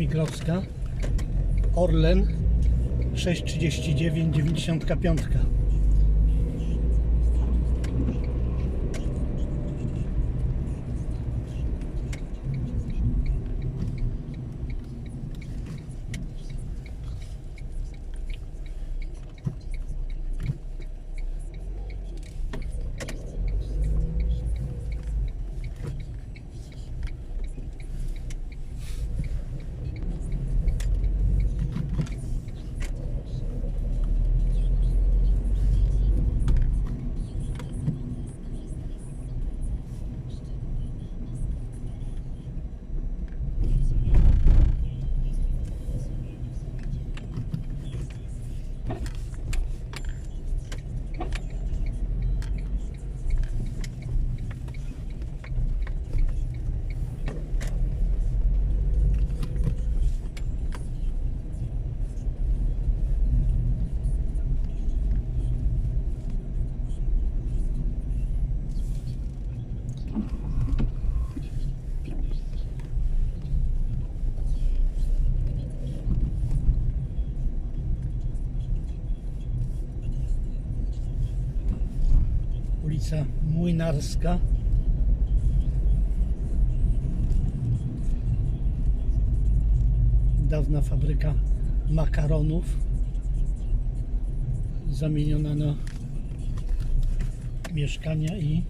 Miklowska. Orlen 639 95. Ulica Młynarska. Dawna fabryka makaronów zamieniona na mieszkania i